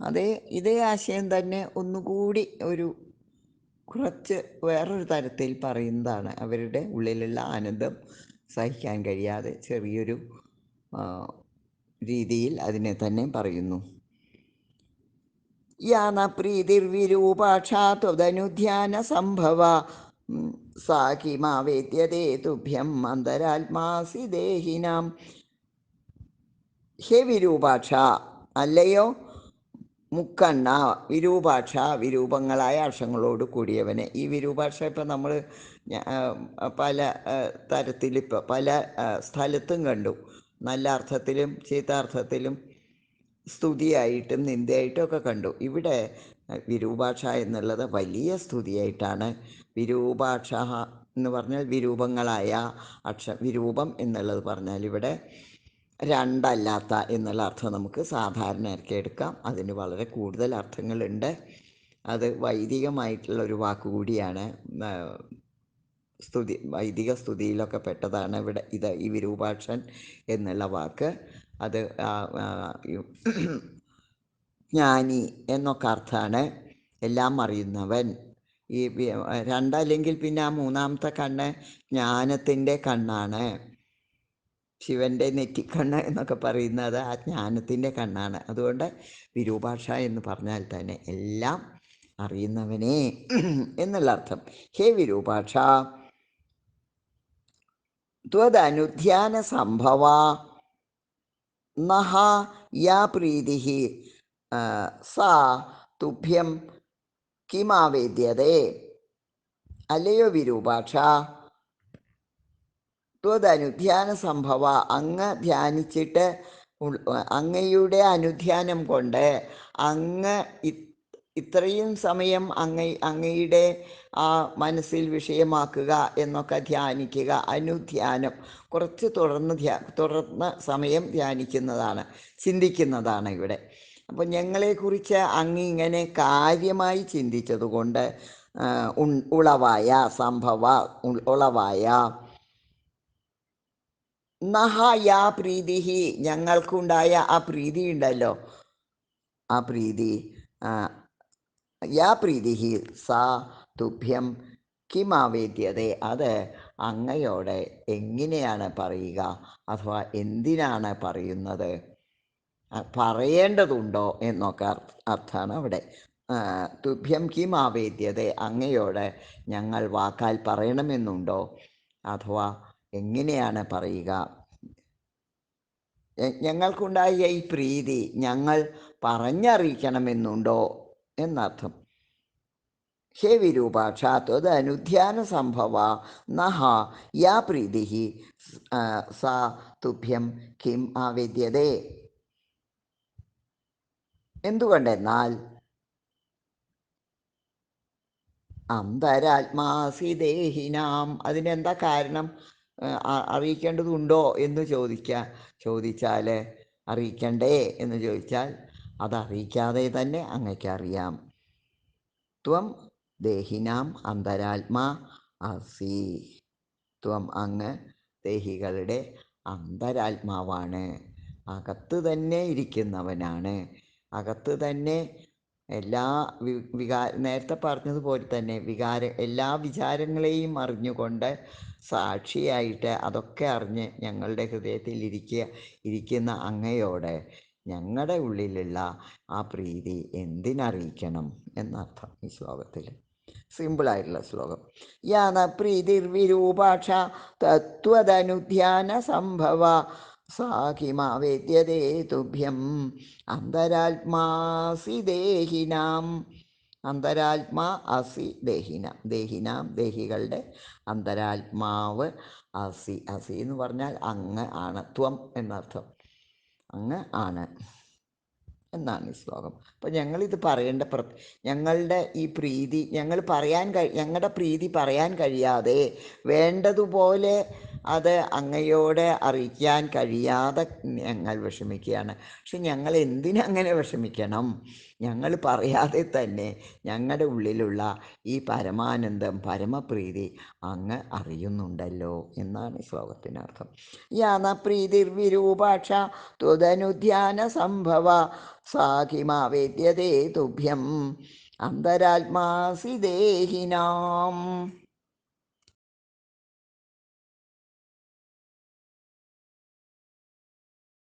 അതേ ഇതേ ആശയം തന്നെ ഒന്നുകൂടി ഒരു കുറച്ച് വേറൊരു തരത്തിൽ പറയുന്നതാണ് അവരുടെ ഉള്ളിലുള്ള ആനന്ദം സഹിക്കാൻ കഴിയാതെ ചെറിയൊരു രീതിയിൽ അതിനെ തന്നെ പറയുന്നു. യാന സംഭവ ഉം, സാ കിമാവേദ്യതേ തുഭ്യം അന്തരാത്മാസി ദേഹിനാം. ഹേ വിരൂപാക്ഷ അല്ലയോ? മുക്കണ്ണ വിരൂപാക്ഷ വിരൂപങ്ങളായ അക്ഷങ്ങളോട് കൂടിയവനെ. ഈ വിരൂപാക്ഷ ഇപ്പം നമ്മൾ പല തരത്തിൽ പല സ്ഥലത്തും കണ്ടു. നല്ല അർത്ഥത്തിലും ചീത്താർത്ഥത്തിലും സ്തുതിയായിട്ടും നിന്ദയായിട്ടും ഒക്കെ കണ്ടു. ഇവിടെ വിരൂപാക്ഷ എന്നുള്ളത് വലിയ സ്തുതിയായിട്ടാണ്. വിരൂപാക്ഷ എന്ന് പറഞ്ഞാൽ വിരൂപങ്ങളായ അക്ഷ വിരൂപം എന്നുള്ളത് പറഞ്ഞാൽ ഇവിടെ രണ്ടല്ലാത്ത എന്നുള്ള അർത്ഥം നമുക്ക് സാധാരണയാക്കി എടുക്കാം. അതിന് വളരെ കൂടുതൽ അർത്ഥങ്ങളുണ്ട്. അത് വൈദികമായിട്ടുള്ള ഒരു വാക്കുകൂടിയാണ് സ്തുതി വൈദിക സ്തുതിയിലൊക്കെ പെട്ടതാണ് ഇവിടെ ഇത് ഈ വിരൂപാക്ഷൻ എന്നുള്ള വാക്ക്. അത് ജ്ഞാനി എന്നൊക്കെ അർത്ഥമാണ് എല്ലാം അറിയുന്നവൻ. ഈ രണ്ടല്ലെങ്കിൽ പിന്നെ ആ മൂന്നാമത്തെ കണ്ണ് ജ്ഞാനത്തിന്റെ കണ്ണാണ്. ശിവന്റെ നെറ്റിക്കണ്ണ് എന്നൊക്കെ പറയുന്നത് ആ ജ്ഞാനത്തിന്റെ കണ്ണാണ്. അതുകൊണ്ട് വിരൂപാക്ഷ എന്ന് പറഞ്ഞാൽ തന്നെ എല്ലാം അറിയുന്നവനെ എന്നുള്ള അർത്ഥം. ഹേ വിരൂപാക്ഷ ത്വദനുധ്യാന സംഭവ നഹ യാ പ്രീതി സാ തുഭ്യം കിമാവേദ്യതേ. അല്ലയോ വിരൂപാക്ഷ? ത്വതനുധ്യാന സംഭവ അങ്ങ് ധ്യാനിച്ചിട്ട് അങ്ങയുടെ അനുധ്യാനം കൊണ്ട് അങ്ങ് ഇത്രയും സമയം അങ്ങ അങ്ങയുടെ ആ മനസ്സിൽ വിഷയമാക്കുക എന്നൊക്കെ ധ്യാനിക്കുക. അനുധ്യാനം. കുറച്ച് തുടർന്ന് ധ്യാ തുടർന്ന് സമയം ധ്യാനിക്കുന്നതാണ് ചിന്തിക്കുന്നതാണ് ഇവിടെ. അപ്പോൾ ഞങ്ങളെക്കുറിച്ച് അങ്ങ് ഇങ്ങനെ കാര്യമായി ചിന്തിച്ചതുകൊണ്ട് ഉളവായ സംഭവ ഉളവായ നഹ പ്രീതി ഞങ്ങൾക്കുണ്ടായ ആ പ്രീതി ഉണ്ടല്ലോ. ആ പ്രീതി യാ പ്രീതിഹി സാ തുഭ്യം കിമാവേദ്യത. അത് അങ്ങയോടെ എങ്ങനെയാണ് പറയുക? അഥവാ എന്തിനാണ് പറയുന്നത്? പറയേണ്ടതുണ്ടോ എന്നൊക്കെ അർത്ഥ- അർത്ഥമാണ് അവിടെ. തുഭ്യം കിമാവേദ്യത അങ്ങയോടെ ഞങ്ങൾ വാക്കാൽ പറയണമെന്നുണ്ടോ? അഥവാ എങ്ങനെയാണ് പറയുക? ഞങ്ങൾക്കുണ്ടായ ഈ പ്രീതി ഞങ്ങൾ പറഞ്ഞറിയിക്കണമെന്നുണ്ടോ എന്നർത്ഥം. ഹേ വിരൂപാക്ഷ ത്വദനുധ്യാന സംഭവ നഹ യാ പ്രീതി സാ തുഭ്യം കിം ആവേദ്യതേ. എന്തുകൊണ്ടെന്നാൽ അന്തരാത്മാസി ദേഹിനാം അതിനെന്താ കാരണം? അറിയിക്കേണ്ടതുണ്ടോ എന്ന് ചോദിക്കുക ചോദിച്ചാൽ അറിയിക്കണ്ടേ എന്ന് ചോദിച്ചാൽ അതറിയിക്കാതെ തന്നെ അങ്ങക്കറിയാം ത്വം ദേഹിനാം അന്തരാത്മാ അസി. ത്വം അങ്ങ് ദേഹികളുടെ അന്തരാത്മാവാണ്. അകത്ത് തന്നെ ഇരിക്കുന്നവനാണ്. അകത്ത് തന്നെ എല്ലാ വികാ നേരത്തെ പറഞ്ഞതുപോലെ തന്നെ വികാര എല്ലാ വിചാരങ്ങളെയും അറിഞ്ഞുകൊണ്ട് സാക്ഷിയായിട്ട് അതൊക്കെ അറിഞ്ഞ് ഞങ്ങളുടെ ഹൃദയത്തിൽ ഇരിക്കുക ഇരിക്കുന്ന അങ്ങയോട് ഞങ്ങളുടെ ഉള്ളിലുള്ള ആ പ്രീതി എന്തിനറിയിക്കണം എന്നർത്ഥം ഈ ശ്ലോകത്തിൽ. സിമ്പിളായിട്ടുള്ള ശ്ലോകം. യാന പ്രീതിർവിരൂപാക്ഷ തത്വതനുധ്യാന സംഭവ സാഹിമാവേദ്യതേ തുഭ്യം അന്തരാത്മാസി ദേഹിനാം അന്തരാത്മാ അസി ദേഹിന ദേഹിന ദേഹികളുടെ അന്തരാത്മാവ് അസി അസി എന്ന് പറഞ്ഞാൽ അങ്ങ് ആണ് ത്വം എന്നർത്ഥം. അങ്ങ് ആണ് എന്നാണ് ഈ ശ്ലോകം. അപ്പം ഞങ്ങളിത് പറയേണ്ട പ്ര ഞങ്ങളുടെ ഈ പ്രീതി ഞങ്ങൾ പറയാൻ കഴി ഞങ്ങളുടെ പ്രീതി പറയാൻ കഴിയാതെ വേണ്ടതുപോലെ അത് അങ്ങയോടെ അറിയിക്കാൻ കഴിയാതെ ഞങ്ങൾ വിഷമിക്കുകയാണ്. പക്ഷെ ഞങ്ങൾ എന്തിനങ്ങനെ വിഷമിക്കണം? ഞങ്ങൾ പറയാതെ തന്നെ ഞങ്ങളുടെ ഉള്ളിലുള്ള ഈ പരമാനന്ദം പരമപ്രീതി അങ്ങ് അറിയുന്നുണ്ടല്ലോ എന്നാണ് ശ്ലോകത്തിനർത്ഥം. യാന പ്രീതിർവിരൂപാക്ഷ ത്വതനുധ്യാന സംഭവ സാഖിമാവേദ്യതേ തുഭ്യം അന്തരാത്മാസി ദേഹിനാം.